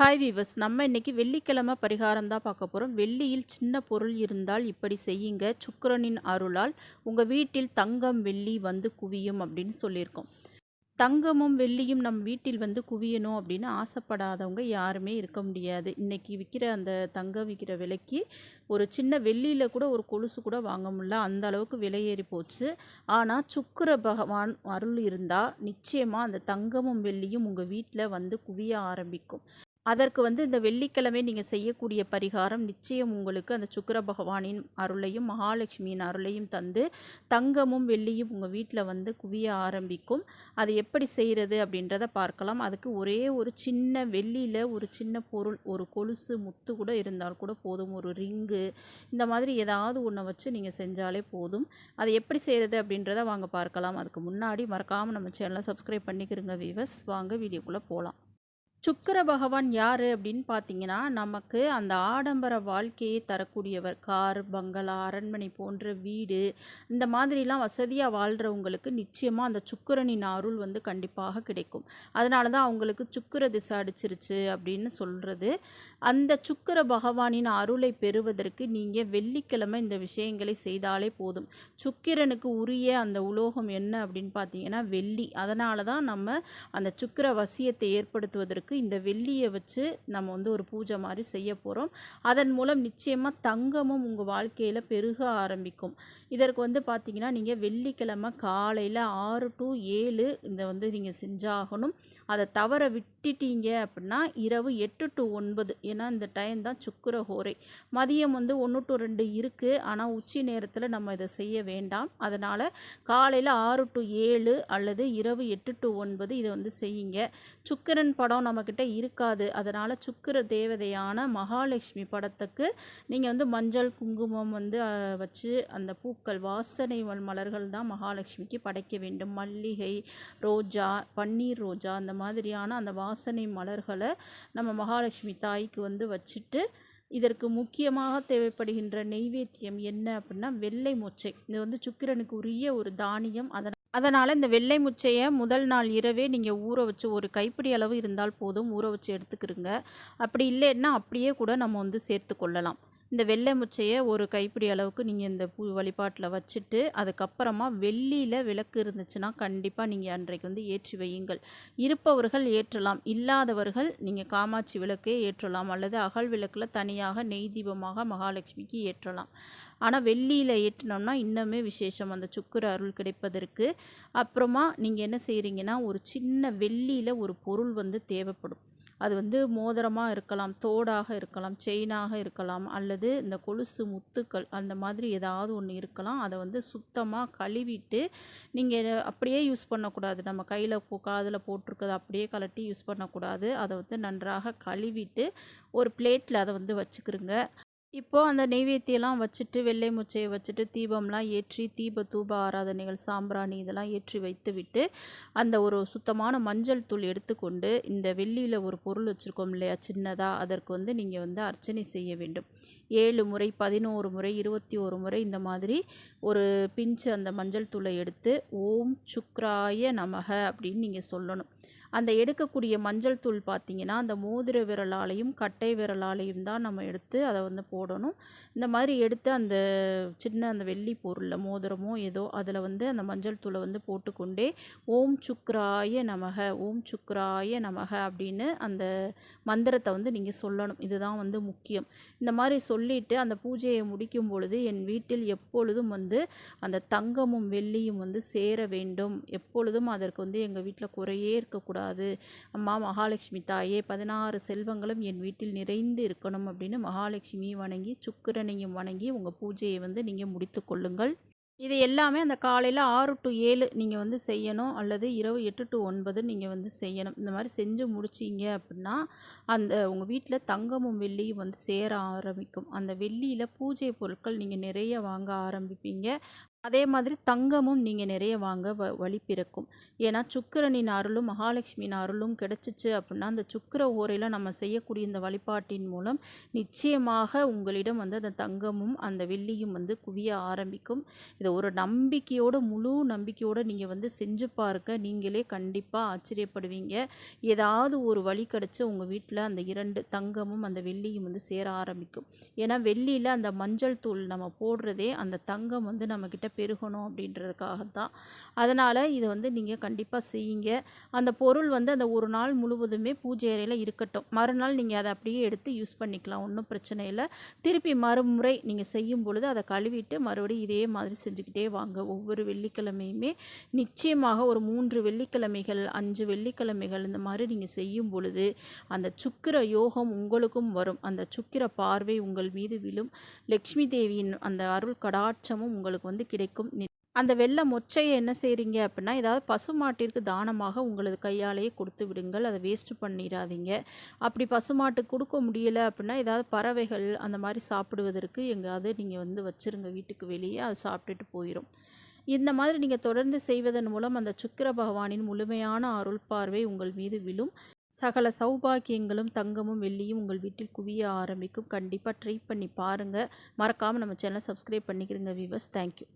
Hi viewers நம்ம இன்னைக்கு வெள்ளிக்கிழமை பரிகாரம் தான் பார்க்க போகிறோம் வெள்ளியில் சின்ன பொருள் இருந்தால் இப்படி செய்யுங்க. சுக்கரனின் அருளால் உங்கள் வீட்டில் தங்கம் வெள்ளி வந்து குவியும் அப்படின்னு சொல்லியிருக்கோம். தங்கமும் வெள்ளியும் நம் வீட்டில் வந்து குவியணும் அப்படின்னு ஆசைப்படாதவங்க யாருமே இருக்க முடியாது. இன்னைக்கு விற்கிற அந்த தங்கம் விற்கிற விலைக்கு ஒரு சின்ன வெள்ளியில் கூட ஒரு கொலுசு கூட வாங்க முடியல. அந்த அளவுக்கு விலை போச்சு. ஆனால் சுக்கர பகவான் அருள் இருந்தால் நிச்சயமாக அந்த தங்கமும் வெள்ளியும் உங்கள் வீட்டில் வந்து குவிய ஆரம்பிக்கும். அதற்கு வந்து இந்த வெள்ளிக்கிழமை நீங்கள் செய்யக்கூடிய பரிகாரம் நிச்சயம் உங்களுக்கு அந்த சுக்கர பகவானின் அருளையும் மகாலட்சுமியின் அருளையும் தந்து தங்கமும் வெள்ளியும் உங்கள் வீட்டில் வந்து குவிய ஆரம்பிக்கும். அது எப்படி செய்கிறது அப்படின்றத பார்க்கலாம். அதுக்கு ஒரே ஒரு சின்ன வெள்ளியில் ஒரு சின்ன பொருள் ஒரு கொலுசு முத்து கூட இருந்தால் கூட போதும். ஒரு ரிங்கு இந்த மாதிரி ஏதாவது ஒன்றை வச்சு நீங்கள் செஞ்சாலே போதும். அதை எப்படி செய்கிறது அப்படின்றத வாங்க பார்க்கலாம். அதுக்கு முன்னாடி மறக்காமல் நம்ம சேனலை சப்ஸ்கிரைப் பண்ணிக்கிறோங்க வீவர்ஸ் வாங்க வீடியோக்குள்ளே போகலாம் சுக்கிர பகவான் யார் அப்படின்னு பார்த்தீங்கன்னா நமக்கு அந்த ஆடம்பர வாழ்க்கையை தரக்கூடியவர். கார் பங்களா அரண்மனை போன்ற வீடு இந்த மாதிரிலாம் வசதியாக வாழ்கிறவங்களுக்கு நிச்சயமாக அந்த சுக்கிரனின் அருள் வந்து கண்டிப்பாக கிடைக்கும். அதனால தான் அவங்களுக்கு சுக்கிர திசை அடிச்சிருச்சு அப்படின்னு சொல்கிறது அந்த சுக்கிர பகவானின் அருளை பெறுவதற்கு நீங்கள் வெள்ளிக்கிழமை இந்த விஷயங்களை செய்தாலே போதும். சுக்கிரனுக்கு உரிய அந்த உலோகம் என்ன அப்படின்னு பார்த்தீங்கன்னா வெள்ளி. அதனால தான் நம்ம அந்த சுக்கிர வசியத்தை ஏற்படுத்துவதற்கு அம்மனுக்கு இந்த வெள்ளியை வச்சு நம்ம வந்து ஒரு பூஜை மாதிரி செய்ய போகிறோம் அதன் மூலம் நிச்சயமாக தங்கமும் உங்கள் வாழ்க்கையில் பெருக ஆரம்பிக்கும். இதற்கு வந்து பார்த்திங்கன்னா நீங்கள் வெள்ளிக்கிழமை காலையில் ஆறு டு ஏழு இந்த வந்து நீங்கள் செஞ்சாகணும். அதை தவற விட்டுட்டீங்க அப்படின்னா இரவு எட்டு டு ஒன்பது. ஏன்னா இந்த டைம் தான் சுக்கர ஹோரை. மதியம் வந்து ஒன்று டு ரெண்டு இருக்குது ஆனால் உச்சி நேரத்தில் நம்ம இதை செய்ய வேண்டாம். அதனால் காலையில் ஆறு டு ஏழு அல்லது இரவு எட்டு டு ஒன்பது இதை வந்து செய்யுங்க. சுக்கிரன் படம் நம்ம நம்மக்கிட்ட இருக்காது. அதனால் சுக்கிர தேவதையான மகாலட்சுமி படத்துக்கு நீங்கள் வந்து மஞ்சள் குங்குமம் வந்து வச்சு அந்த பூக்கள் வாசனை மலர்கள் தான் மகாலட்சுமிக்கு படைக்க வேண்டும். மல்லிகை ரோஜா பன்னீர் ரோஜா அந்த மாதிரியான அந்த வாசனை மலர்களை நம்ம மகாலட்சுமி தாய்க்கு வந்து வச்சுட்டு இதற்கு முக்கியமாக தேவைப்படுகின்ற நெய்வேத்தியம் என்ன அப்படின்னா வெள்ளை மொச்சை. இது வந்து சுக்கிரனுக்கு உரிய ஒரு தானியம். அதனால் அதனால் இந்த வெள்ளை முச்சையை முதல் நாள் இரவே நீங்கள் ஊற வச்சு ஒரு கைப்பிடி அளவு இருந்தால் போதும். ஊற வச்சு எடுத்துக்கிறங்க அப்படி இல்லைன்னா அப்படியே கூட நம்ம வந்து சேர்த்து கொள்ளலாம். இந்த வெள்ளை முச்சையை ஒரு கைப்பிடி அளவுக்கு நீங்கள் இந்த பூ வழிபாட்டில் வச்சுட்டு அதுக்கப்புறமா வெள்ளியில் விளக்கு இருந்துச்சுன்னா கண்டிப்பாக நீங்கள் அன்றைக்கு வந்து ஏற்றி வையுங்கள். இருப்பவர்கள் ஏற்றலாம் இல்லாதவர்கள் நீங்கள் காமாட்சி விளக்கே ஏற்றலாம் அல்லது அகல் விளக்கில் தனியாக நெய் தீபமாக மகாலட்சுமிக்கு ஏற்றலாம். ஆனால் வெள்ளியில் ஏற்றினோம்னா இன்னுமே விசேஷம் அந்த சுக்கர அருள் கிடைப்பதற்கு. அப்புறமா நீங்கள் என்ன செய்கிறீங்கன்னா ஒரு சின்ன வெள்ளியில் ஒரு பொருள் வந்து தேவைப்படும். அது வந்து மோதிரமாக இருக்கலாம் தோடாக இருக்கலாம் செயினாக இருக்கலாம் அல்லது இந்த கொலுசு முத்துக்கள் அந்த மாதிரி ஏதாவது ஒன்று இருக்கலாம். அதை வந்து சுத்தமாக கழுவிட்டு நீங்கள் அப்படியே யூஸ் பண்ணக்கூடாது. நம்ம கையில் போ காதில் போட்டிருக்கதை அப்படியே கலட்டி யூஸ் பண்ணக்கூடாது. அதை வந்து நன்றாக கழுவிட்டு ஒரு பிளேட்டில் அதை வந்து வச்சுக்கிறோங்க இப்போது அந்த நெய்வேத்தியெல்லாம் வச்சுட்டு வெள்ளை முச்சையை வச்சுட்டு தீபம்லாம் ஏற்றி தீப தூப ஆராதனைகள் சாம்பிராணி இதெல்லாம் ஏற்றி வைத்து விட்டு அந்த ஒரு சுத்தமான மஞ்சள் தூள் எடுத்துக்கொண்டு இந்த வெள்ளியில் ஒரு பொருள் வச்சுருக்கோம் இல்லையா சின்னதாக அதற்கு வந்து நீங்கள் வந்து அர்ச்சனை செய்ய வேண்டும். ஏழு முறை பதினோரு முறை இருபத்தி ஒரு முறை இந்த மாதிரி ஒரு பிஞ்சு அந்த மஞ்சள் தூளை எடுத்து ஓம் சுக்ராய நமக அப்படின்னு நீங்கள் சொல்லணும். அந்த எடுக்கக்கூடிய மஞ்சள் தூள் பார்த்திங்கன்னா அந்த மோதிர விரலாலையும் கட்டை விரலாலையும் தான் நம்ம எடுத்து அதை வந்து போடணும். இந்த மாதிரி எடுத்து அந்த சின்ன அந்த வெள்ளி பொருளில் மோதிரமோ ஏதோ அதில் வந்து அந்த மஞ்சள் தூளை வந்து போட்டுக்கொண்டே ஓம் சுக்ராய நமக ஓம் சுக்ராய நமக அப்படின்னு அந்த மந்திரத்தை வந்து நீங்கள் சொல்லணும். இதுதான் வந்து முக்கியம். இந்த மாதிரி சொல் சொல்லிவிட்டு அந்த பூஜையை முடிக்கும் பொழுது என் வீட்டில் எப்பொழுதும் வந்து அந்த தங்கமும் வெள்ளியும் வந்து சேர வேண்டும். எப்பொழுதும் அதற்கு வந்து எங்கள் வீட்டில் குறையே இருக்கக்கூடாது. அம்மா மகாலட்சுமி தாயே பதினாறு செல்வங்களும் என் வீட்டில் நிறைந்து இருக்கணும் அப்படின்னு மகாலட்சுமியும் வணங்கி சுக்கிரனையும் வணங்கி உங்கள் பூஜையை வந்து நீங்கள் முடித்து கொள்ளுங்கள். இது எல்லாமே அந்த காலையில் ஆறு டு ஏழு நீங்கள் வந்து செய்யணும். அல்லது இரவு எட்டு டு ஒன்பது நீங்கள் வந்து செய்யணும். இந்த மாதிரி செஞ்சு முடிச்சிங்க அப்படின்னா அந்த உங்கள் வீட்டில் தங்கமும் வெள்ளியும் வந்து சேர ஆரம்பிக்கும். அந்த வெள்ளியில் பூஜை பொருட்கள் நீங்கள் நிறைய வாங்க ஆரம்பிப்பீங்க. அதே மாதிரி தங்கமும் நீங்கள் நிறைய வாங்க வ வழி பிறக்கும். ஏன்னா சுக்கரனின் அருளும் மகாலட்சுமியின் அருளும் கிடைச்சிச்சு அப்படின்னா அந்த சுக்கிர ஓரையில் நம்ம செய்யக்கூடிய இந்த வழிபாட்டின் மூலம் நிச்சயமாக உங்களிடம் வந்து அந்த தங்கமும் அந்த வெள்ளியும் வந்து குவிய ஆரம்பிக்கும். இதை ஒரு நம்பிக்கையோடு முழு நம்பிக்கையோடு நீங்கள் வந்து செஞ்சு பார்க்க நீங்களே கண்டிப்பாக ஆச்சரியப்படுவீங்க. ஏதாவது ஒரு வழி கிடச்சி உங்கள் வீட்டில் அந்த இரண்டு தங்கமும் அந்த வெள்ளியும் வந்து சேர ஆரம்பிக்கும். ஏன்னா வெள்ளியில் அந்த மஞ்சள் தூள் நம்ம போடுறதே அந்த தங்கம் வந்து நம்மக்கிட்ட பெருகணும் அப்படின்றதுக்காக தான் அதனால் இதை வந்து நீங்கள் கண்டிப்பாக செய்யுங்க. அந்த பொருள் வந்து அந்த ஒரு நாள் முழுவதுமே பூஜை அறையில் இருக்கட்டும். மறுநாள் நீங்கள் அதை அப்படியே எடுத்து யூஸ் பண்ணிக்கலாம். ஒன்றும் பிரச்சனை இல்லை. திருப்பி மறுமுறை நீங்கள் செய்யும் பொழுது அதை கழுவிட்டு மறுபடியும் இதே மாதிரி செஞ்சுக்கிட்டே வாங்க. ஒவ்வொரு வெள்ளிக்கிழமையுமே நிச்சயமாக ஒரு மூன்று வெள்ளிக்கிழமைகள் அஞ்சு வெள்ளிக்கிழமைகள் இந்த மாதிரி நீங்கள் செய்யும் பொழுது அந்த சுக்கிர யோகம் உங்களுக்கும் வரும். அந்த சுக்கிர பார்வை உங்கள் மீது விழும். லக்ஷ்மி தேவியின் அந்த அருள் கடாட்சமும் உங்களுக்கு வந்து கிடைக்கும். அந்த வெள்ளை மொச்சையை என்ன செய்கிறீங்க அப்படின்னா ஏதாவது பசுமாட்டிற்கு தானமாக உங்களது கையாலேயே கொடுத்து விடுங்கள். அதை வேஸ்ட் பண்ணிடாதீங்க அப்படி பசுமாட்டுக்கு கொடுக்க முடியலை அப்படின்னா ஏதாவது பறவைகள் அந்த மாதிரி சாப்பிடுவதற்கு எங்கேயாவது நீங்கள் வந்து வச்சுருங்க. வீட்டுக்கு வெளியே அது சாப்பிட்டுட்டு போயிடும் இந்த மாதிரி நீங்கள் தொடர்ந்து செய்வதன் மூலம் அந்த சுக்கிர பகவானின் முழுமையான அருள் பார்வை உங்கள் மீது விழும். சகல சௌபாக்கியங்களும் தங்கமும் வெள்ளியும் உங்கள் வீட்டில் குவிய ஆரம்பிக்கும். கண்டிப்பாக ட்ரை பண்ணி பாருங்கள் மறக்காமல் நம்ம சேனலை சப்ஸ்கிரைப் பண்ணிக்கிறங்க வீவர்ஸ் தேங்க்யூ